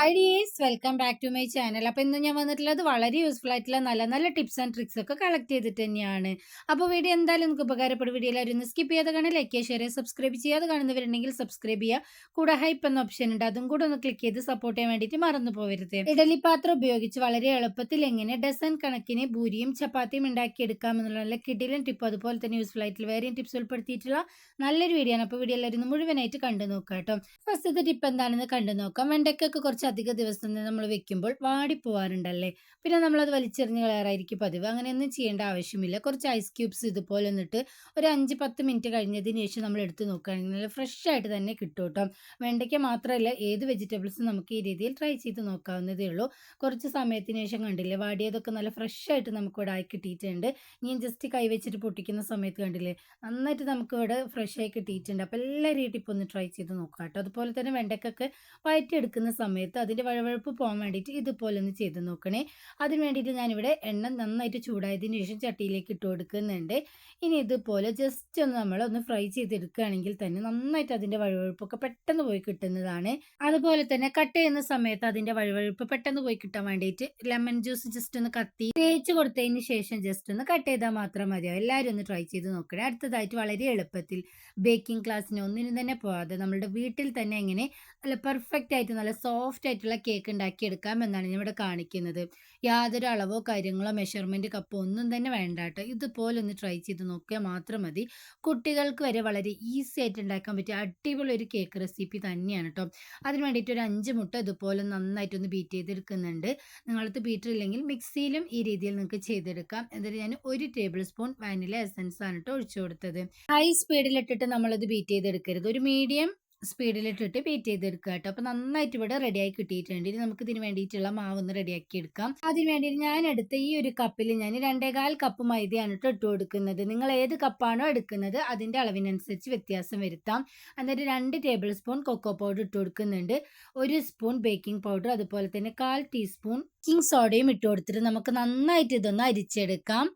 Hi dears welcome back to my channel അപ്പോൾ ഇന്ന് ഞാൻ വന്നിട്ടുള്ളത് വളരെ യൂസ്ഫുൾ ആയിട്ടുള്ള നല്ല നല്ല ടിപ്സ് ആൻഡ് ട്രിക്സ് ഒക്കെ കളക്ട് ചെയ്തിട്ട് തന്നെയാണ്. അപ്പോൾ വീഡിയോ എന്തായാലും നിങ്ങൾക്ക് ഉപകാരപ്പെടും. വീഡിയോ എല്ലാവരും ഒന്ന് സ്കിപ്പ് ചെയ്യാതെ കാണാൻ ലൈക്ക് ചെയ്യുക ഷെയർ സബ്സ്ക്രൈബ് ചെയ്യാതെ കാണുന്നവരുണ്ടെങ്കിൽ സബ്സ്ക്രൈബ് ചെയ്യുക. കൂടെ ഹൈപ്പ് എന്ന ഓപ്ഷൻ ഉണ്ട്. അതും കൂടെ ഒന്ന് ക്ലിക്ക് ചെയ്ത് സപ്പോർട്ട് ചെയ്യാൻ വേണ്ടിയിട്ട് മറന്നു പോകരുത് ഇഡലി പാത്രം ഉപയോഗിച്ച് വളരെ എളുപ്പത്തിൽ എങ്ങനെ ഡസൻ കണക്കിന് ഭൂരിയും ചപ്പാത്തിയും ഉണ്ടാക്കിയെടുക്കാമെന്നുള്ള നല്ല കിടിലൻ ടിപ്പ് അതുപോലെ തന്നെ യൂസ്ഫുൾ ആയിട്ടുള്ള വേറെയും ടിപ്സ് ഉൾപ്പെടുത്തിയിട്ടുള്ള നല്ലൊരു വീഡിയോ ആണ്. അപ്പോൾ വീഡിയോ എല്ലാവരും മുഴുവനായിട്ട് കണ്ടു നോക്കാം കേട്ടോ. ഫസ്റ്റത്തെ ടിപ്പ് എന്താണെന്ന് കണ്ടു നോക്കാം. വെണ്ടയ്ക്കൊക്കെ കുറച്ച് അധിക ദിവസം നമ്മൾ വെക്കുമ്പോൾ വാടിപ്പോവാറുണ്ടല്ലേ? പിന്നെ നമ്മളത് വലിച്ചെറിഞ്ഞ് കളയാറായിരിക്കും പതിവ്. അങ്ങനെയൊന്നും ചെയ്യേണ്ട ആവശ്യമില്ല. കുറച്ച് ഐസ് ക്യൂബ്സ് ഇതുപോലെ എന്നിട്ട് ഒരു അഞ്ച് പത്ത് മിനിറ്റ് കഴിഞ്ഞതിന് ശേഷം നമ്മൾ എടുത്ത് നോക്കുകയാണെങ്കിൽ നല്ല ഫ്രഷ് ആയിട്ട് തന്നെ കിട്ടും കേട്ടോ. വെണ്ടയ്ക്ക മാത്രമല്ല ഏത് വെജിറ്റബിൾസും നമുക്ക് ഈ രീതിയിൽ ട്രൈ ചെയ്ത് നോക്കാവുന്നതേ ഉള്ളൂ. കുറച്ച് സമയത്തിന് ശേഷം കണ്ടില്ലേ വാടിയതൊക്കെ നല്ല ഫ്രഷ് ആയിട്ട് നമുക്ക് ഇവിടെ ആയി കിട്ടിയിട്ടുണ്ട്. ഞാൻ ജസ്റ്റ് കൈവച്ചിട്ട് പൊട്ടിക്കുന്ന സമയത്ത് കണ്ടില്ലേ നന്നായിട്ട് നമുക്ക് ഇവിടെ ഫ്രഷ് ആയി കിട്ടിയിട്ടുണ്ട്. അപ്പോൾ എല്ലാവരും രീതിയിൽ ടിപ്പ് ഒന്ന് ട്രൈ ചെയ്ത് നോക്കാം കേട്ടോ. അതുപോലെ തന്നെ വെണ്ടയ്ക്കൊക്കെ വയറ്റിയെടുക്കുന്ന സമയത്ത് അതിന്റെ വഴവഴപ്പ് പോകാൻ വേണ്ടിയിട്ട് ഇതുപോലെ ഒന്ന് ചെയ്ത് നോക്കണേ. അതിന് വേണ്ടിയിട്ട് ഞാനിവിടെ എണ്ണ നന്നായിട്ട് ചൂടായതിന് ശേഷം ചട്ടിയിലേക്ക് ഇട്ട് കൊടുക്കുന്നുണ്ട്. ഇനി ഇതുപോലെ ജസ്റ്റ് ഒന്ന് നമ്മൾ ഒന്ന് ഫ്രൈ ചെയ്തെടുക്കുകയാണെങ്കിൽ തന്നെ നന്നായിട്ട് അതിന്റെ വഴവഴപ്പൊക്കെ പെട്ടെന്ന് പോയി കിട്ടുന്നതാണ്. അതുപോലെ തന്നെ കട്ട് ചെയ്യുന്ന സമയത്ത് അതിന്റെ വഴവഴപ്പ് പെട്ടെന്ന് പോയി കിട്ടാൻ വേണ്ടിയിട്ട് ലെമൺ ജ്യൂസ് ജസ്റ്റ് ഒന്ന് കത്തി തേച്ച് കൊടുത്തതിന് ശേഷം ജസ്റ്റ് ഒന്ന് കട്ട് ചെയ്താൽ മാത്രം മതിയോ എല്ലാവരും ഒന്ന് ട്രൈ ചെയ്ത് നോക്കണേ. അടുത്തതായിട്ട് വളരെ എളുപ്പത്തിൽ ബേക്കിംഗ് ക്ലാസ്സിന് ഒന്നിനും തന്നെ പോകാതെ നമ്മുടെ വീട്ടിൽ തന്നെ എങ്ങനെ നല്ല പെർഫെക്റ്റ് ആയിട്ട് നല്ല സോഫ്റ്റ് ആയിട്ടുള്ള കേക്ക് ഉണ്ടാക്കിയെടുക്കാം എന്നാണ് ഇവിടെ കാണിക്കുന്നത്. യാതൊരു അളവോ കാര്യങ്ങളോ മെഷർമെന്റ് കപ്പോ ഒന്നും തന്നെ വേണ്ട കേട്ടോ ഇതുപോലെ ഒന്ന് ട്രൈ ചെയ്ത് നോക്കിയാൽ മാത്രം മതി. കുട്ടികൾക്ക് വരെ വളരെ ഈസി ആയിട്ട് ഉണ്ടാക്കാൻ പറ്റിയ അടിപൊളി ഒരു കേക്ക് റെസിപ്പി തന്നെയാണ് കേട്ടോ അതിന് വേണ്ടിയിട്ട് ഒരു അഞ്ച് മുട്ട ഇതുപോലെ നന്നായിട്ടൊന്ന് ബീറ്റ് ചെയ്തെടുക്കുന്നുണ്ട്. നിങ്ങളടുത്ത് ബീറ്റർ ഇല്ലെങ്കിൽ മിക്സിയിലും ഈ രീതിയിൽ നിങ്ങൾക്ക് ചെയ്തെടുക്കാം. എന്നിട്ട് ഞാൻ ഒരു ടേബിൾ സ്പൂൺ വാനില എസൻസ് ആണ് കേട്ടോ ഒഴിച്ചു കൊടുത്തത്. ഹൈ സ്പീഡിലിട്ടിട്ട് നമ്മളത് ബീറ്റ് ചെയ്തെടുക്കരുത്. ഒരു മീഡിയം സ്പീഡിലിട്ടിട്ട് ബീറ്റ് ചെയ്തെടുക്കുക കേട്ടോ അപ്പോൾ നന്നായിട്ട് ഇവിടെ റെഡിയായി കിട്ടിയിട്ടുണ്ട്. ഇനി നമുക്ക് ഇതിന് വേണ്ടിയിട്ടുള്ള മാവ് ഒന്ന് റെഡിയാക്കി എടുക്കാം. അതിന് വേണ്ടി ഞാൻ എടുത്ത ഈ ഒരു കപ്പിൽ ഞാൻ രണ്ടേകാൽ കപ്പ് മൈദയാണ് കേട്ടോ ഇട്ട് കൊടുക്കുന്നത്. നിങ്ങൾ ഏത് കപ്പാണോ എടുക്കുന്നത് അതിന്റെ അളവിനനുസരിച്ച് വ്യത്യാസം വരുത്താം. എന്നിട്ട് രണ്ട് ടേബിൾ സ്പൂൺ കൊക്കോ പൗഡർ ഇട്ട് കൊടുക്കുന്നുണ്ട്. ഒരു സ്പൂൺ ബേക്കിംഗ് പൗഡർ അതുപോലെ തന്നെ കാൽ ടീസ്പൂൺ ബേക്കിംഗ് സോഡയും ഇട്ട് കൊടുത്തിട്ട് നമുക്ക് നന്നായിട്ട് ഇതൊന്ന് അരിച്ചെടുക്കാം.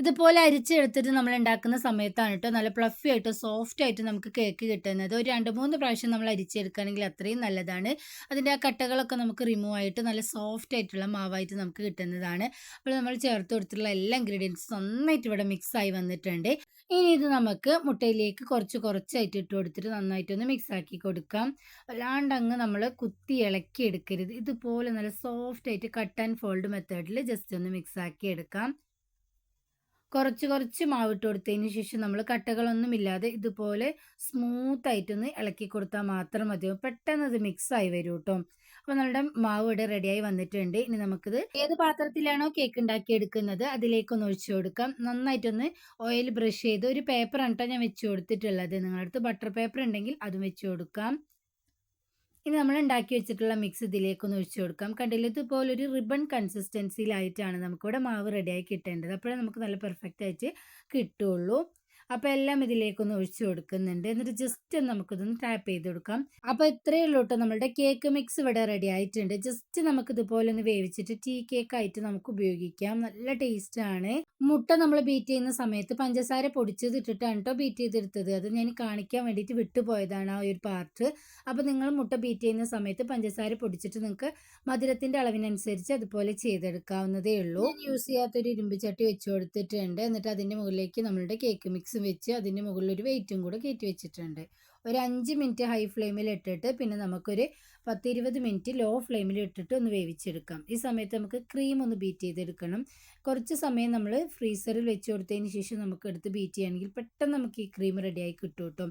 ഇതുപോലെ അരിച്ചെടുത്തിട്ട് നമ്മൾ ഉണ്ടാക്കുന്ന സമയത്താണ് കേട്ടോ നല്ല പ്ലഫി ആയിട്ട് സോഫ്റ്റ് ആയിട്ട് നമുക്ക് കേക്ക് കിട്ടുന്നത്. ഒരു രണ്ട് മൂന്ന് പ്രാവശ്യം നമ്മൾ അരിച്ചെടുക്കുകയാണെങ്കിൽ അത്രയും നല്ലതാണ്. അതിന്റെ ആ കട്ടകളൊക്കെ നമുക്ക് റിമൂവ് ആയിട്ട് നല്ല സോഫ്റ്റ് ആയിട്ടുള്ള മാവായിട്ട് നമുക്ക് കിട്ടുന്നതാണ്. അപ്പോൾ നമ്മൾ ചേർത്ത് കൊടുത്തിട്ടുള്ള എല്ലാ ഇൻഗ്രീഡിയൻസും നന്നായിട്ട് ഇവിടെ മിക്സ് ആയി വന്നിട്ടുണ്ട്. ഇനി ഇത് നമുക്ക് മുട്ടയിലേക്ക് കുറച്ച് കുറച്ചായിട്ട് ഇട്ട് കൊടുത്തിട്ട് നന്നായിട്ടൊന്ന് മിക്സ് ആക്കി കൊടുക്കാം. അല്ലാണ്ട് അങ്ങ് നമ്മൾ കുത്തി ഇളക്കി എടുക്കരുത് ഇതുപോലെ നല്ല സോഫ്റ്റ് ആയിട്ട് കട്ട് ആൻഡ് ഫോൾഡ് മെത്തേഡിൽ ജസ്റ്റ് ഒന്ന് മിക്സ് ആക്കി എടുക്കാം. കുറച്ച് കുറച്ച് മാവിട്ട് കൊടുത്തതിന് ശേഷം നമ്മൾ കട്ടകളൊന്നും ഇല്ലാതെ ഇതുപോലെ സ്മൂത്ത് ആയിട്ടൊന്ന് ഇളക്കി കൊടുത്താൽ മാത്രം മതി. പെട്ടെന്ന് അത് മിക്സ് ആയി വരും കേട്ടോ. അപ്പോൾ നമ്മുടെ മാവ് ഇവിടെ റെഡിയായി വന്നിട്ടുണ്ട്. ഇനി നമുക്കിത് ഏത് പാത്രത്തിലാണോ കേക്ക് ഉണ്ടാക്കി എടുക്കുന്നത് അതിലേക്കൊന്ന് ഒഴിച്ചു കൊടുക്കാം. നന്നായിട്ടൊന്ന് ഓയിൽ ബ്രഷ് ചെയ്ത് ഒരു പേപ്പറാണ് കേട്ടോ ഞാൻ വെച്ച് കൊടുത്തിട്ടുള്ളത്. നിങ്ങളുടെ അടുത്ത് ബട്ടർ പേപ്പർ ഉണ്ടെങ്കിൽ അതും വെച്ച് കൊടുക്കാം. ഇനി നമ്മൾ ഉണ്ടാക്കി വെച്ചിട്ടുള്ള മിക്സ് ഇതിലേക്കൊന്ന് ഒഴിച്ചു കൊടുക്കാം. കണ്ടില്ല? ഇതുപോലെ ഒരു റിബൺ കൺസിസ്റ്റൻസിയിലായിട്ടാണ് നമുക്കിവിടെ മാവ് റെഡിയായി കിട്ടേണ്ടത്. അപ്പോഴേ നമുക്ക് നല്ല പെർഫെക്റ്റ് ആയിട്ട് കിട്ടുള്ളൂ. അപ്പോൾ എല്ലാം ഇതിലേക്കൊന്ന് ഒഴിച്ചു കൊടുക്കുന്നുണ്ട്. എന്നിട്ട് ജസ്റ്റ് നമുക്കിതൊന്ന് ടാപ്പ് ചെയ്ത് കൊടുക്കാം. അപ്പോൾ ഇത്രയേ ഉള്ളൂ കേട്ടോ നമ്മുടെ കേക്ക് മിക്സ് ഇവിടെ റെഡി ആയിട്ടുണ്ട്. ജസ്റ്റ് നമുക്ക് ഇതുപോലെ ഒന്ന് വേവിച്ചിട്ട് ടീ കേക്ക് ആയിട്ട് നമുക്ക് ഉപയോഗിക്കാം. നല്ല ടേസ്റ്റ് ആണ്. മുട്ട നമ്മൾ ബീറ്റ് ചെയ്യുന്ന സമയത്ത് പഞ്ചസാര പൊടിച്ചത് ഇട്ടിട്ടാണ് കേട്ടോ ബീറ്റ് ചെയ്തെടുത്തത്. അത് ഞാൻ കാണിക്കാൻ വേണ്ടിയിട്ട് വിട്ടുപോയതാണ് ആ ഒരു പാർട്ട് അപ്പോൾ നിങ്ങൾ മുട്ട ബീറ്റ് ചെയ്യുന്ന സമയത്ത് പഞ്ചസാര പൊടിച്ചിട്ട് നിങ്ങൾക്ക് മധുരത്തിന്റെ അളവിനനുസരിച്ച് അതുപോലെ ചെയ്തെടുക്കാവുന്നതേ ഉള്ളൂ. യൂസ് ചെയ്യാത്തൊരു ഇരുമ്പ് ചട്ടി വെച്ച് കൊടുത്തിട്ടുണ്ട്. എന്നിട്ട് അതിന്റെ മുകളിലേക്ക് നമ്മളുടെ കേക്ക് മിക്സ് വെച്ച് അതിന്റെ മുകളിൽ ഒരു വെയിറ്റും കൂടെ കയറ്റി വെച്ചിട്ടുണ്ട്. ഒരു അഞ്ച് മിനിറ്റ് ഹൈ ഫ്ലെയിമിൽ ഇട്ടിട്ട് പിന്നെ നമുക്കൊരു പത്തിരുപത് മിനിറ്റ് ലോ ഫ്ലെയിമിൽ ഇട്ടിട്ട് ഒന്ന് വേവിച്ചെടുക്കാം. ഈ സമയത്ത് നമുക്ക് ക്രീം ഒന്ന് ബീറ്റ് ചെയ്തെടുക്കണം. കുറച്ച് സമയം നമ്മൾ ഫ്രീസറിൽ വെച്ച് കൊടുത്തതിന് ശേഷം നമുക്ക് എടുത്ത് ബീറ്റ് ചെയ്യുകയാണെങ്കിൽ പെട്ടെന്ന് നമുക്ക് ഈ ക്രീം റെഡിയായി കിട്ടും കേട്ടോ.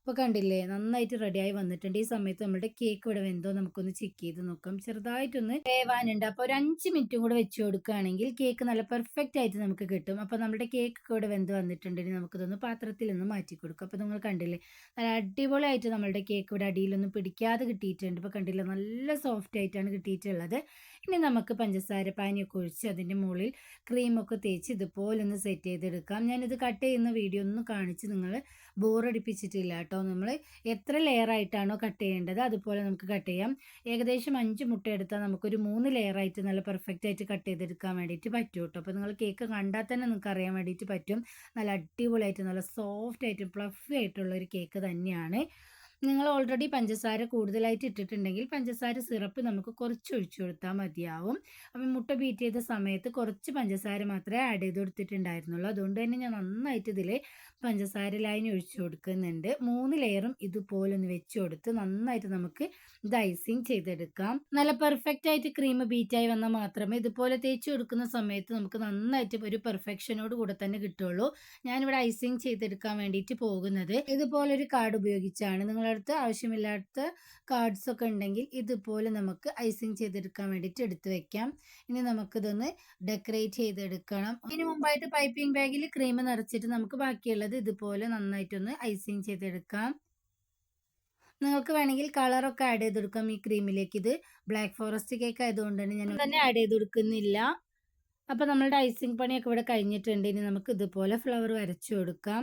അപ്പോൾ കണ്ടില്ലേ നന്നായിട്ട് റെഡിയായി വന്നിട്ടുണ്ട്. ഈ സമയത്ത് നമ്മുടെ കേക്ക് ഇവിടെ വെന്തോ നമുക്കൊന്ന് ചെക്ക് ചെയ്ത് നോക്കാം. ചെറുതായിട്ടൊന്ന് വേവാനുണ്ട്. അപ്പോൾ ഒരു അഞ്ച് മിനിറ്റും കൂടെ വെച്ച് കൊടുക്കുകയാണെങ്കിൽ കേക്ക് നല്ല പെർഫെക്റ്റ് ആയിട്ട് നമുക്ക് കിട്ടും. അപ്പോൾ നമ്മുടെ കേക്ക് ഇവിടെ വെന്ത് വന്നിട്ടുണ്ടെങ്കിൽ നമുക്കിതൊന്ന് പാത്രത്തിൽ ഒന്ന് മാറ്റി കൊടുക്കും. അപ്പോൾ നിങ്ങൾ കണ്ടില്ലേ നല്ല അടിപൊളിയായിട്ട് നമ്മുടെ കേക്ക് ഇവിടെ അടിയിലൊന്നും പിടിക്കാതെ കിട്ടിയിട്ടുണ്ട്. ഇപ്പോൾ കണ്ടില്ല നല്ല സോഫ്റ്റ് ആയിട്ടാണ് കിട്ടിയിട്ടുള്ളത്. ഇനി നമുക്ക് പഞ്ചസാര പാനിയൊക്കെ ഒഴിച്ച് അതിന്റെ മുകളിൽ ക്രീമൊക്കെ തേച്ച് ഇതുപോലൊന്ന് സെറ്റ് ചെയ്തെടുക്കാം. ഞാനിത് കട്ട് ചെയ്യുന്ന വീഡിയോ ഒന്ന് കാണിച്ച് നിങ്ങൾ ബോറടിപ്പിച്ചിട്ടില്ല കേട്ടോ നമ്മൾ എത്ര ലെയർ ആയിട്ടാണോ കട്ട് ചെയ്യേണ്ടത് അതുപോലെ നമുക്ക് കട്ട് ചെയ്യാം. ഏകദേശം അഞ്ച് മുട്ട എടുത്താൽ നമുക്കൊരു മൂന്ന് ലെയർ ആയിട്ട് നല്ല പെർഫെക്റ്റ് ആയിട്ട് കട്ട് ചെയ്തെടുക്കാൻ വേണ്ടിയിട്ട് പറ്റും കേട്ടോ അപ്പോൾ നിങ്ങൾ കേക്ക് കണ്ടാൽ തന്നെ നിങ്ങൾക്ക് അറിയാൻ വേണ്ടിയിട്ട് പറ്റും. നല്ല അടിപൊളിയായിട്ട് നല്ല സോഫ്റ്റ് ആയിട്ട് പ്ലഫി ആയിട്ടുള്ള ഒരു കേക്ക് തന്നെയാണ്. നിങ്ങൾ ഓൾറെഡി പഞ്ചസാര കൂടുതലായിട്ട് ഇട്ടിട്ടുണ്ടെങ്കിൽ പഞ്ചസാര സിറപ്പ് നമുക്ക് കുറച്ച് ഒഴിച്ചു കൊടുത്താൽ മതിയാവും. അപ്പം മുട്ട ബീറ്റ് ചെയ്ത സമയത്ത് കുറച്ച് പഞ്ചസാര മാത്രമേ ആഡ് ചെയ്ത് കൊടുത്തിട്ടുണ്ടായിരുന്നുള്ളൂ. അതുകൊണ്ട് തന്നെ ഞാൻ നന്നായിട്ട് ഇതിൽ പഞ്ചസാര ലൈൻ ഒഴിച്ചു കൊടുക്കുന്നുണ്ട്. മൂന്ന് ലെയറും ഇതുപോലെ ഒന്ന് വെച്ച് കൊടുത്ത് നന്നായിട്ട് നമുക്ക് ഇത് ഐസിങ് ചെയ്തെടുക്കാം. നല്ല പെർഫെക്റ്റ് ആയിട്ട് ക്രീം ബീറ്റായി വന്നാൽ മാത്രമേ ഇതുപോലെ തേച്ച് കൊടുക്കുന്ന സമയത്ത് നമുക്ക് നന്നായിട്ട് ഒരു പെർഫെക്ഷനോട് കൂടെ തന്നെ കിട്ടുള്ളൂ. ഞാനിവിടെ ഐസിങ് ചെയ്തെടുക്കാൻ വേണ്ടിയിട്ട് പോകുന്നത്. ഇതുപോലെ ഒരു കാർഡ് ഉപയോഗിച്ചാണ്. നിങ്ങളുടെ അടുത്ത് ആവശ്യമില്ലാത്ത കാർഡ്സ് ഒക്കെ ഉണ്ടെങ്കിൽ ഇതുപോലെ നമുക്ക് ഐസിങ് ചെയ്തെടുക്കാൻ വേണ്ടിയിട്ട് എടുത്ത് വെക്കാം. ഇനി നമുക്കിതൊന്ന് ഡെക്കറേറ്റ് ചെയ്തെടുക്കണം. ഇതിനു മുമ്പായിട്ട് പൈപ്പിംഗ് ബാഗിൽ ക്രീം നിറച്ചിട്ട് നമുക്ക് ബാക്കിയുള്ളത് ഇതുപോലെ നന്നായിട്ടൊന്ന് ഐസിങ് ചെയ്തെടുക്കാം. നിങ്ങൾക്ക് വേണമെങ്കിൽ കളറൊക്കെ ആഡ് ചെയ്ത് കൊടുക്കാം ഈ ക്രീമിലേക്ക് ഇത് ബ്ലാക്ക് ഫോറസ്റ്റ് കേക്ക് ആയതുകൊണ്ട് തന്നെ ഞാൻ തന്നെ ആഡ് ചെയ്ത് കൊടുക്കുന്നില്ല അപ്പോൾ നമ്മളുടെ ഐസിങ് പണിയൊക്കെ ഇവിടെ കഴിഞ്ഞിട്ടുണ്ട്. ഇനി നമുക്ക് ഇതുപോലെ ഫ്ലവർ വരച്ചു കൊടുക്കാം.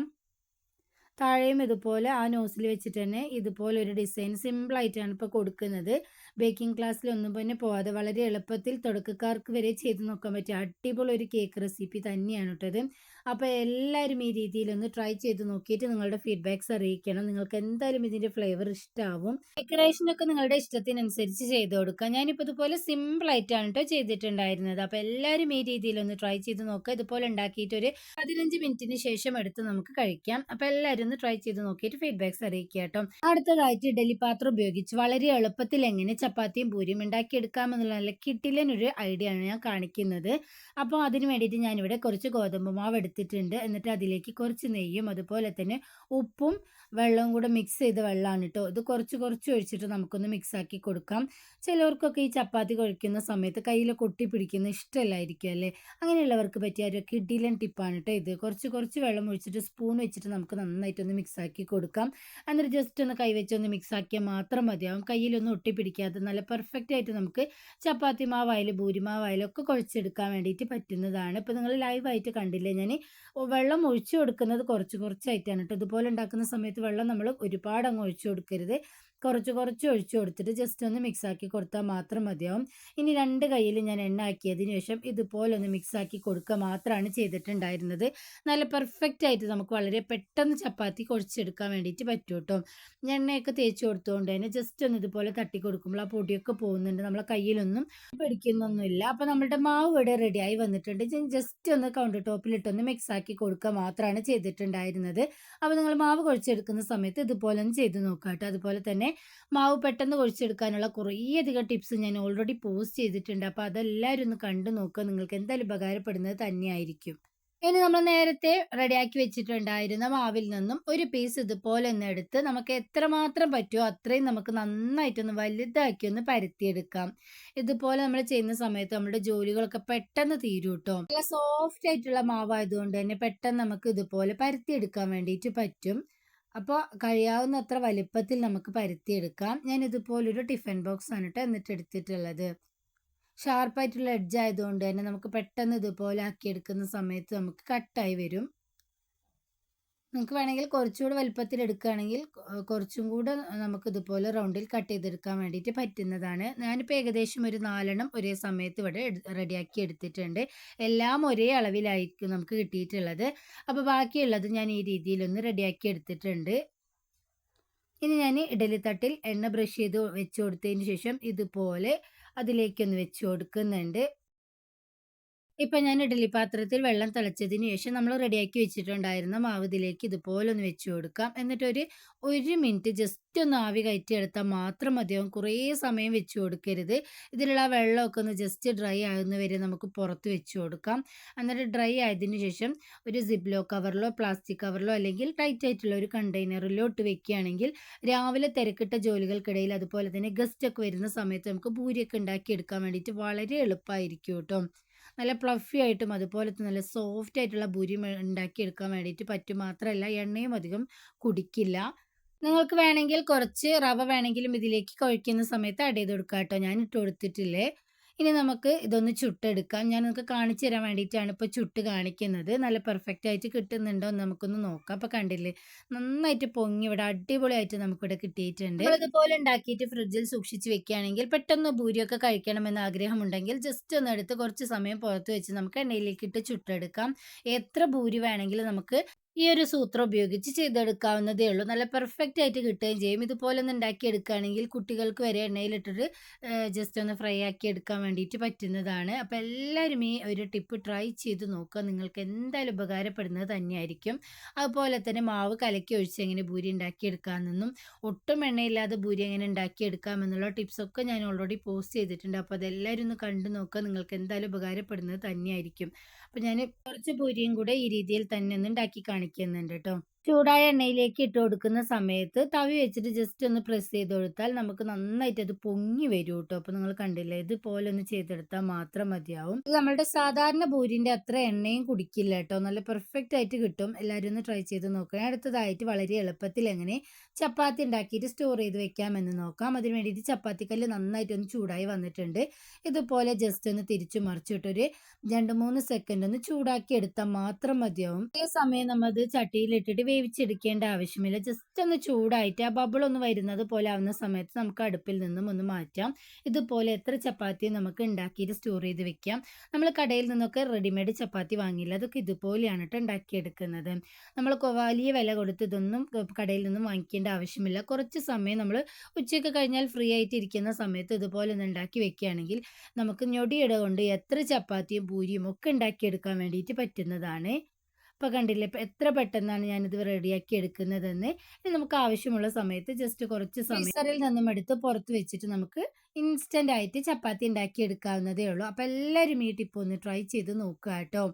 താഴെയും ഇതുപോലെ ആ നോസിൽ വെച്ചിട്ട് തന്നെ ഇതുപോലെ ഒരു ഡിസൈൻ സിമ്പിളായിട്ടാണ് ഇപ്പോൾ കൊടുക്കുന്നത്. ബേക്കിംഗ് ക്ലാസ്സിലൊന്നും തന്നെ പോവാതെ വളരെ എളുപ്പത്തിൽ തുടക്കക്കാർക്ക് വരെ ചെയ്ത് നോക്കാൻ പറ്റിയ അടിപൊളി ഒരു കേക്ക് റെസിപ്പി തന്നെയാണ് കേട്ടത് അപ്പോൾ എല്ലാവരും ഈ രീതിയിലൊന്ന് ട്രൈ ചെയ്ത് നോക്കിയിട്ട് നിങ്ങളുടെ ഫീഡ്ബാക്ക്സ് അറിയിക്കണം. നിങ്ങൾക്ക് എന്തായാലും ഇതിന്റെ ഫ്ലേവർ ഇഷ്ടമാവും ഡെക്കറേഷനൊക്കെ നിങ്ങളുടെ ഇഷ്ടത്തിനനുസരിച്ച് ചെയ്ത് കൊടുക്കുക ഞാനിപ്പോൾ ഇതുപോലെ സിമ്പിൾ ആയിട്ടാണ് കേട്ടോ ചെയ്തിട്ടുണ്ടായിരുന്നത്. അപ്പോൾ എല്ലാവരും ഈ രീതിയിലൊന്ന് ട്രൈ ചെയ്ത് നോക്കുക. ഇതുപോലെ ഉണ്ടാക്കിയിട്ട് ഒരു പതിനഞ്ച് മിനിറ്റിന് ശേഷം എടുത്ത് നമുക്ക് കഴിക്കാം. അപ്പോൾ എല്ലാവരും ഒന്ന് ട്രൈ ചെയ്ത് നോക്കിയിട്ട് ഫീഡ്ബാക്ക്സ് അറിയിക്കുക കേട്ടോ അടുത്തതായിട്ട് ഇഡലി പാത്രം ഉപയോഗിച്ച് വളരെ എളുപ്പത്തിൽ എങ്ങനെ ചപ്പാത്തിയും പൂരിയും ഉണ്ടാക്കിയെടുക്കാമെന്നുള്ള നല്ല കിട്ടിലൊരു ഐഡിയ ആണ് ഞാൻ കാണിക്കുന്നത്. അപ്പോൾ അതിന് വേണ്ടിയിട്ട് ഞാനിവിടെ കുറച്ച് ഗോതമ്പ് മാവ് എടുത്തിട്ടുണ്ട്. എന്നിട്ട് അതിലേക്ക് കുറച്ച് നെയ്യും അതുപോലെ തന്നെ ഉപ്പും വെള്ളവും കൂടെ മിക്സ് ചെയ്ത വെള്ളമാണ് കേട്ടോ ഇത് കുറച്ച് കുറച്ച് ഒഴിച്ചിട്ട് നമുക്കൊന്ന് മിക്സ് ആക്കി കൊടുക്കാം. ചിലവർക്കൊക്കെ ഈ ചപ്പാത്തി കുഴക്കുന്ന സമയത്ത് കയ്യിൽ കൊട്ടി പിടിക്കുന്ന ഇഷ്ടമല്ലായിരിക്കും അല്ലേ? അങ്ങനെയുള്ളവർക്ക് പറ്റിയ ഒരു കിഡിലൻ ടിപ്പാണ് കേട്ടോ ഇത്. കുറച്ച് കുറച്ച് വെള്ളം ഒഴിച്ചിട്ട് സ്പൂൺ വെച്ചിട്ട് നമുക്ക് നന്നായിട്ടൊന്ന് മിക്സ് ആക്കി കൊടുക്കാം. എന്നിട്ട് ജസ്റ്റ് ഒന്ന് കൈവച്ചൊന്ന് മിക്സാക്കിയാൽ മാത്രം മതിയാവും. കയ്യിലൊന്നും ഒട്ടി പിടിക്കാതെ നല്ല പെർഫെക്റ്റ് ആയിട്ട് നമുക്ക് ചപ്പാത്തി മാവായാലും ഭൂരിമാവായാലും ഒക്കെ കുഴച്ചെടുക്കാൻ വേണ്ടിയിട്ട് പറ്റുന്നതാണ്. ഇപ്പോൾ നിങ്ങൾ ലൈവായിട്ട് കണ്ടില്ലേ? ഞാൻ വെള്ളം ഒഴിച്ചു കൊടുക്കുന്നത് കുറച്ച് കുറച്ചായിട്ടാണ് കേട്ടോ ഇതുപോലെ ഉണ്ടാക്കുന്ന സമയത്ത് വെള്ളം നമ്മൾ ഒരുപാട് അങ്ങ് ഒഴിച്ചു കൊടുക്കരുത്. കുറച്ച് കുറച്ച് ഒഴിച്ചു കൊടുത്തിട്ട് ജസ്റ്റ് ഒന്ന് മിക്സ് ആക്കി കൊടുത്താൽ മാത്രം മതിയാവും. ഇനി രണ്ട് കയ്യിൽ ഞാൻ എണ്ണ ആക്കിയതിന് ശേഷം ഇതുപോലെ ഒന്ന് മിക്സ് ആക്കി കൊടുക്കുക മാത്രമാണ് ചെയ്തിട്ടുണ്ടായിരുന്നത്. നല്ല പെർഫെക്റ്റ് ആയിട്ട് നമുക്ക് വളരെ പെട്ടെന്ന് ചപ്പാത്തി കുഴച്ചെടുക്കാൻ വേണ്ടിയിട്ട് പറ്റും കേട്ടോ എണ്ണയൊക്കെ തേച്ച് കൊടുത്തുകൊണ്ട് തന്നെ ജസ്റ്റ് ഒന്ന് ഇതുപോലെ തട്ടി കൊടുക്കുമ്പോൾ ആ പൊടിയൊക്കെ പോകുന്നുണ്ട്. നമ്മളെ കയ്യിലൊന്നും പിടിക്കുന്നൊന്നുമില്ല. അപ്പോൾ നമ്മളുടെ മാവ് ഇവിടെ റെഡിയായി വന്നിട്ടുണ്ട്. ജസ്റ്റ് ഒന്ന് കൗണ്ടർ ടോപ്പിലിട്ടൊന്ന് മിക്സ് ആക്കി കൊടുക്കുക മാത്രമാണ് ചെയ്തിട്ടുണ്ടായിരുന്നത്. അപ്പോൾ നിങ്ങൾ മാവ് കുഴച്ചെടുക്കുന്ന സമയത്ത് ഇതുപോലെ ഒന്ന് ചെയ്ത് നോക്കാം കേട്ടോ അതുപോലെ തന്നെ മാവ് പെട്ടെന്ന് കുഴിച്ചെടുക്കാനുള്ള കുറേ അധികം ടിപ്സ് ഞാൻ ഓൾറെഡി പോസ്റ്റ് ചെയ്തിട്ടുണ്ട്. അപ്പോൾ അതെല്ലാവരും ഒന്ന് കണ്ടു നോക്കുക നിങ്ങൾക്ക് എന്തായാലും ഉപകാരപ്പെടുന്നത് തന്നെയായിരിക്കും. ഇനി നമ്മൾ നേരത്തെ റെഡിയാക്കി വെച്ചിട്ടുണ്ടായിരുന്ന മാവിൽ നിന്നും ഒരു പീസ് ഇതുപോലെ ഒന്ന് എടുത്ത് നമുക്ക് എത്രമാത്രം പറ്റുമോ അത്രയും നമുക്ക് നന്നായിട്ടൊന്ന് വലുതാക്കി ഒന്ന് പരത്തിയെടുക്കാം. ഇതുപോലെ നമ്മൾ ചെയ്യുന്ന സമയത്ത് നമ്മുടെ ജോലികളൊക്കെ പെട്ടെന്ന് തീരും കേട്ടോ നല്ല സോഫ്റ്റ് ആയിട്ടുള്ള മാവായതുകൊണ്ട് തന്നെ പെട്ടെന്ന് നമുക്ക് ഇതുപോലെ പരത്തിയെടുക്കാൻ വേണ്ടിയിട്ട് പറ്റും. അപ്പോൾ കഴിയാവുന്നത്ര വലിപ്പത്തിൽ നമുക്ക് പരത്തിയെടുക്കാം. ഞാൻ ഇതുപോലൊരു ടിഫിൻ ബോക്സ് ആണ് കേട്ടോ എന്നിട്ട് എടുത്തിട്ടുള്ളത് ഷാർപ്പായിട്ടുള്ള എഡ്ജ് ആയതുകൊണ്ട് തന്നെ നമുക്ക് പെട്ടെന്ന് ഇതുപോലെ ആക്കിയെടുക്കുന്ന സമയത്ത് നമുക്ക് കട്ടായി വരും. നിങ്ങൾക്ക് വേണമെങ്കിൽ കുറച്ചുകൂടെ വലുപ്പത്തിൽ എടുക്കുകയാണെങ്കിൽ കുറച്ചും കൂടെ നമുക്ക് ഇതുപോലെ റൗണ്ടിൽ കട്ട് ചെയ്തെടുക്കാൻ വേണ്ടിയിട്ട് പറ്റുന്നതാണ്. ഞാനിപ്പോൾ ഏകദേശം ഒരു നാലെണ്ണം ഒരേ സമയത്ത് ഇവിടെ റെഡിയാക്കി എടുത്തിട്ടുണ്ട്. എല്ലാം ഒരേ അളവിലായിരിക്കും നമുക്ക് കിട്ടിയിട്ടുള്ളത്. അപ്പോൾ ബാക്കിയുള്ളത് ഞാൻ ഈ രീതിയിലൊന്ന് റെഡിയാക്കി എടുത്തിട്ടുണ്ട്. ഇനി ഞാൻ ഇഡലി തട്ടിൽ എണ്ണ ബ്രഷ് ചെയ്ത് വെച്ച് കൊടുത്തതിന് ശേഷം ഇതുപോലെ അതിലേക്കൊന്ന് വെച്ച് കൊടുക്കുന്നുണ്ട്. ഇപ്പം ഞാൻ ഇഡലി പാത്രത്തിൽ വെള്ളം തിളച്ചതിന് ശേഷം നമ്മൾ റെഡിയാക്കി വെച്ചിട്ടുണ്ടായിരുന്ന മാവ് ഇതിലേക്ക് ഇതുപോലെ ഒന്ന് വെച്ച് കൊടുക്കാം. എന്നിട്ടൊരു ഒരു മിനിറ്റ് ജസ്റ്റ് ഒന്ന് ആവി കയറ്റിയെടുത്താൽ മാത്രം മതിയാവും കുറേ സമയം വെച്ച് കൊടുക്കരുത്. ഇതിലുള്ള വെള്ളമൊക്കെ ഒന്ന് ജസ്റ്റ് ഡ്രൈ ആകുന്ന വരെ നമുക്ക് പുറത്ത് വെച്ച് കൊടുക്കാം. എന്നിട്ട് ഡ്രൈ ആയതിന് ശേഷം ഒരു സിബ്ലോ കവറിലോ പ്ലാസ്റ്റിക് കവറിലോ അല്ലെങ്കിൽ ടൈറ്റ് ആയിട്ടുള്ള ഒരു കണ്ടെയ്നറിലോ ഇട്ട് വെക്കുകയാണെങ്കിൽ രാവിലെ തിരക്കിട്ട ജോലികൾക്കിടയിൽ അതുപോലെ തന്നെ ഗസ്റ്റൊക്കെ വരുന്ന സമയത്ത് നമുക്ക് പൂരിയൊക്കെ ഉണ്ടാക്കിയെടുക്കാൻ വേണ്ടിയിട്ട് വളരെ എളുപ്പമായിരിക്കും കേട്ടോ. നല്ല പ്ലഫി ആയിട്ടും അതുപോലെ തന്നെ നല്ല സോഫ്റ്റ് ആയിട്ടുള്ള ഭൂരി ഉണ്ടാക്കിയെടുക്കാൻ വേണ്ടിയിട്ട് പറ്റും മാത്രമല്ല എണ്ണയും അധികം കുടിക്കില്ല. നിങ്ങൾക്ക് വേണമെങ്കിൽ കുറച്ച് റവ വേണമെങ്കിലും ഇതിലേക്ക് കുഴക്കുന്ന സമയത്ത് ആഡ് ചെയ്ത് കൊടുക്കാം കേട്ടോ ഞാൻ ഇട്ട് കൊടുത്തിട്ടില്ലേ? ഇനി നമുക്ക് ഇതൊന്ന് ചുട്ടെടുക്കാം. ഞാൻ നിങ്ങൾക്ക് കാണിച്ചു തരാൻ വേണ്ടിയിട്ടാണ് ഇപ്പോൾ ചുട്ട് കാണിക്കുന്നത്. നല്ല പെർഫെക്റ്റ് ആയിട്ട് കിട്ടുന്നുണ്ടോ എന്ന് നമുക്കൊന്ന് നോക്കാം. അപ്പോൾ കണ്ടില്ലേ? നന്നായിട്ട് പൊങ്ങി ഇവിടെ അടിപൊളിയായിട്ട് നമുക്കിവിടെ കിട്ടിയിട്ടുണ്ട്. അതുപോലെ ഉണ്ടാക്കിയിട്ട് ഫ്രിഡ്ജിൽ സൂക്ഷിച്ച് വെക്കുകയാണെങ്കിൽ പെട്ടെന്ന് ഭൂരിയൊക്കെ കഴിക്കണമെന്ന് ആഗ്രഹമുണ്ടെങ്കിൽ ജസ്റ്റ് ഒന്ന് എടുത്ത് കുറച്ച് സമയം പുറത്ത് വെച്ച് നമുക്ക് എണ്ണയിലേക്ക് ഇട്ട് ചുട്ടെടുക്കാം. എത്ര ഭൂരി വേണമെങ്കിലും നമുക്ക് ഈ ഒരു സൂത്രം ഉപയോഗിച്ച് ചെയ്തെടുക്കാവുന്നതേ ഉള്ളൂ. നല്ല പെർഫെക്റ്റ് ആയിട്ട് കിട്ടുകയും ചെയ്യും. ഇതുപോലെ ഒന്ന് ഉണ്ടാക്കിയെടുക്കുകയാണെങ്കിൽ കുട്ടികൾക്ക് വരെ എണ്ണയിലിട്ടിട്ട് ജസ്റ്റ് ഒന്ന് ഫ്രൈ ആക്കി എടുക്കാൻ വേണ്ടിയിട്ട് പറ്റുന്നതാണ്. അപ്പോൾ എല്ലാവരും ഈ ഒരു ടിപ്പ് ട്രൈ ചെയ്ത് നോക്കുക. നിങ്ങൾക്ക് എന്തായാലും ഉപകാരപ്പെടുന്നത് തന്നെയായിരിക്കും. അതുപോലെ തന്നെ മാവ് കലക്കി ഒഴിച്ച് എങ്ങനെ ഭൂരി ഉണ്ടാക്കിയെടുക്കാമെന്നും ഒട്ടും എണ്ണയില്ലാതെ ഭൂരി എങ്ങനെ ഉണ്ടാക്കിയെടുക്കാമെന്നുള്ള ടിപ്സൊക്കെ ഞാൻ ഓൾറെഡി പോസ്റ്റ് ചെയ്തിട്ടുണ്ട്. അപ്പോൾ അതെല്ലാവരും ഒന്ന് കണ്ടു നോക്കുക. നിങ്ങൾക്ക് എന്തായാലും ഉപകാരപ്പെടുന്നത് തന്നെയായിരിക്കും. അപ്പോൾ ഞാൻ കുറച്ച് പൊരിയും കൂടെ ഈ രീതിയിൽ തന്നെ ഒന്ന് ഉണ്ടാക്കി കാണിക്കുന്നുണ്ട് ട്ടോ. ചൂടായ എണ്ണയിലേക്ക് ഇട്ട് കൊടുക്കുന്ന സമയത്ത് തവി വെച്ചിട്ട് ജസ്റ്റ് ഒന്ന് പ്രസ് ചെയ്ത് കൊടുത്താൽ നമുക്ക് നന്നായിട്ട് അത് പൊങ്ങി വരും കേട്ടോ അപ്പോൾ നിങ്ങൾ കണ്ടില്ലേ ഇതുപോലെ ഒന്ന് ചെയ്തെടുത്താൽ മാത്രം മതിയാവും. നമ്മളുടെ സാധാരണ ഭൂരിന്റെ അത്ര എണ്ണയും കുടിക്കില്ല കേട്ടോ നല്ല പെർഫെക്റ്റ് ആയിട്ട് കിട്ടും. എല്ലാവരും ഒന്ന് ട്രൈ ചെയ്ത് നോക്കുക. അടുത്തതായിട്ട് വളരെ എളുപ്പത്തിൽ എങ്ങനെ ചപ്പാത്തി ഉണ്ടാക്കിയിട്ട് സ്റ്റോർ ചെയ്ത് വെക്കാമെന്ന് നോക്കാം. അതിന് വേണ്ടിയിട്ട് ചപ്പാത്തിക്കല്ല് നന്നായിട്ട് ഒന്ന് ചൂടായി വന്നിട്ടുണ്ട്. ഇതുപോലെ ജസ്റ്റ് ഒന്ന് തിരിച്ചു മറിച്ചിട്ടൊരു 2, 3 സെക്കൻഡ് ഒന്ന് ചൂടാക്കി എടുത്താൽ മാത്രം മതിയാവും. ഈ സമയം നമ്മൾ ഇത് ചട്ടിയിലിട്ടിട്ട് വേവിച്ചെടുക്കേണ്ട ആവശ്യമില്ല. ജസ്റ്റ് ഒന്ന് ചൂടായിട്ട് ആ ബബിൾ ഒന്ന് വരുന്നത് പോലെ ആവുന്ന സമയത്ത് നമുക്ക് അടുപ്പിൽ നിന്നും ഒന്ന് മാറ്റാം. ഇതുപോലെ എത്ര ചപ്പാത്തിയും നമുക്ക് ഉണ്ടാക്കിയിട്ട് സ്റ്റോർ ചെയ്ത് വെക്കാം. നമ്മൾ കടയിൽ നിന്നൊക്കെ റെഡിമെയ്ഡ് ചപ്പാത്തി വാങ്ങില്ല. അതൊക്കെ ഇതുപോലെയാണ് കേട്ടോ ഉണ്ടാക്കിയെടുക്കുന്നത്. നമ്മൾ വലിയ വില കൊടുത്ത് ഇതൊന്നും കടയിൽ നിന്നും വാങ്ങിക്കേണ്ട ആവശ്യമില്ല. കുറച്ച് സമയം നമ്മൾ ഉച്ചയ്ക്ക് കഴിഞ്ഞാൽ ഫ്രീ ആയിട്ട് ഇരിക്കുന്ന സമയത്ത് ഇതുപോലെ ഒന്ന് ഉണ്ടാക്കി വെക്കുകയാണെങ്കിൽ നമുക്ക് ഞൊടിയിട കൊണ്ട് എത്ര ചപ്പാത്തിയും പൂരിയും ഒക്കെ ഉണ്ടാക്കിയെടുക്കാൻ വേണ്ടിയിട്ട് പറ്റുന്നതാണ്. ഇപ്പോൾ കണ്ടില്ലേ ഇപ്പം എത്ര പെട്ടെന്നാണ് ഞാനിത് റെഡിയാക്കി എടുക്കുന്നതെന്ന്. ഇനി നമുക്ക് ആവശ്യമുള്ള സമയത്ത് ജസ്റ്റ് കുറച്ച് സമയം ഫ്രീസറിൽ നിന്നും എടുത്ത് പുറത്ത് വെച്ചിട്ട് നമുക്ക് ഇൻസ്റ്റന്റ് ആയിട്ട് ചപ്പാത്തി ഉണ്ടാക്കി എടുക്കാവുന്നതേ ഉള്ളൂ. അപ്പോൾ എല്ലാവരും ഈ ടിപ്പ് ഒന്ന് ട്രൈ ചെയ്ത് നോക്കുക കേട്ടോ.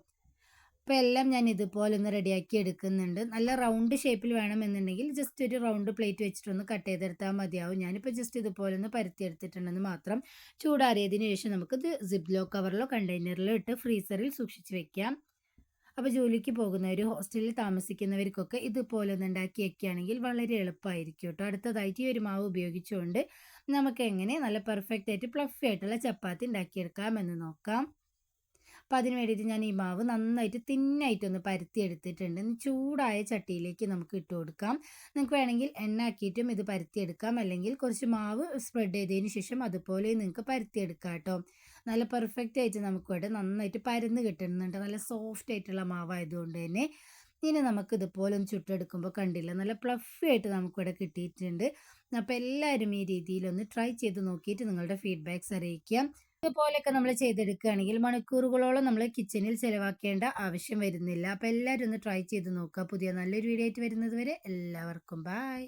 അപ്പോൾ എല്ലാം ഞാൻ ഇതുപോലെ ഒന്ന് റെഡിയാക്കി എടുക്കുന്നുണ്ട്. നല്ല റൗണ്ട് ഷേപ്പിൽ വേണമെന്നുണ്ടെങ്കിൽ ജസ്റ്റ് ഒരു റൗണ്ട് പ്ലേറ്റ് വെച്ചിട്ടൊന്ന് കട്ട് ചെയ്തെടുത്താൽ മതിയാവും. ഞാനിപ്പോൾ ജസ്റ്റ് ഇതുപോലെ ഒന്ന് പരത്തിയെടുത്തിട്ടുണ്ടെന്ന് മാത്രം. ചൂടാറിയതിന് ശേഷം നമുക്കിത് സിപ്‌ലോ കവറിലോ കണ്ടെയ്നറിലോ ഇട്ട് ഫ്രീസറിൽ സൂക്ഷിച്ച് വെക്കാം. അപ്പോൾ ജോലിക്ക് പോകുന്നവർ ഹോസ്റ്റലിൽ താമസിക്കുന്നവർക്കൊക്കെ ഇതുപോലെ ഒന്ന് ഉണ്ടാക്കി വെക്കുകയാണെങ്കിൽ വളരെ എളുപ്പമായിരിക്കും കേട്ടോ അടുത്തതായിട്ട് ഈ ഒരു മാവ് ഉപയോഗിച്ചുകൊണ്ട് നമുക്ക് എങ്ങനെ നല്ല പെർഫെക്റ്റ് ആയിട്ട് പ്ലഫി ആയിട്ടുള്ള ചപ്പാത്തി ഉണ്ടാക്കിയെടുക്കാം എന്ന് നോക്കാം. അപ്പോൾ അതിന് വേണ്ടിയിട്ട് ഞാൻ ഈ മാവ് നന്നായിട്ട് തിന്നായിട്ടൊന്ന് പരത്തിയെടുത്തിട്ടുണ്ട്. എടുത്തിട്ടുണ്ട് ചൂടായ ചട്ടിയിലേക്ക് നമുക്ക് ഇട്ട് കൊടുക്കാം. നിങ്ങൾക്ക് വേണമെങ്കിൽ എണ്ണ ആക്കിയിട്ടും ഇത് പരത്തിയെടുക്കാം. അല്ലെങ്കിൽ കുറച്ച് മാവ് സ്പ്രെഡ് ചെയ്തതിന് ശേഷം അതുപോലെ നിങ്ങൾക്ക് പരത്തിയെടുക്കാം ട്ടോ. നല്ല പെർഫെക്റ്റ് ആയിട്ട് നമുക്ക് ഇവിടെ നന്നായിട്ട് പരന്ന് കിട്ടുന്നുണ്ട്. നല്ല സോഫ്റ്റ് ആയിട്ടുള്ള മാവായതുകൊണ്ട് തന്നെ. ഇനി നമുക്ക് ഇതുപോലെ ഒന്ന് ചുട്ടെടുക്കുമ്പോൾ കണ്ടില്ല നല്ല പ്ലഫി ആയിട്ട് നമുക്കിവിടെ കിട്ടിയിട്ടുണ്ട്. അപ്പോൾ എല്ലാവരും ഈ രീതിയിലൊന്ന് ട്രൈ ചെയ്ത് നോക്കിയിട്ട് നിങ്ങളുടെ ഫീഡ്ബാക്ക്സ് അറിയിക്കുക. ഇതുപോലെയൊക്കെ നമ്മൾ ചെയ്തെടുക്കുകയാണെങ്കിൽ മണിക്കൂറുകളോളം നമ്മൾ കിച്ചണിൽ ചിലവാക്കേണ്ട ആവശ്യം വരുന്നില്ല. അപ്പോൾ എല്ലാവരും ഒന്ന് ട്രൈ ചെയ്ത് നോക്കുക. പുതിയ നല്ലൊരു വീഡിയോ ആയിട്ട് വരുന്നത് വരെ എല്ലാവർക്കും ബൈ.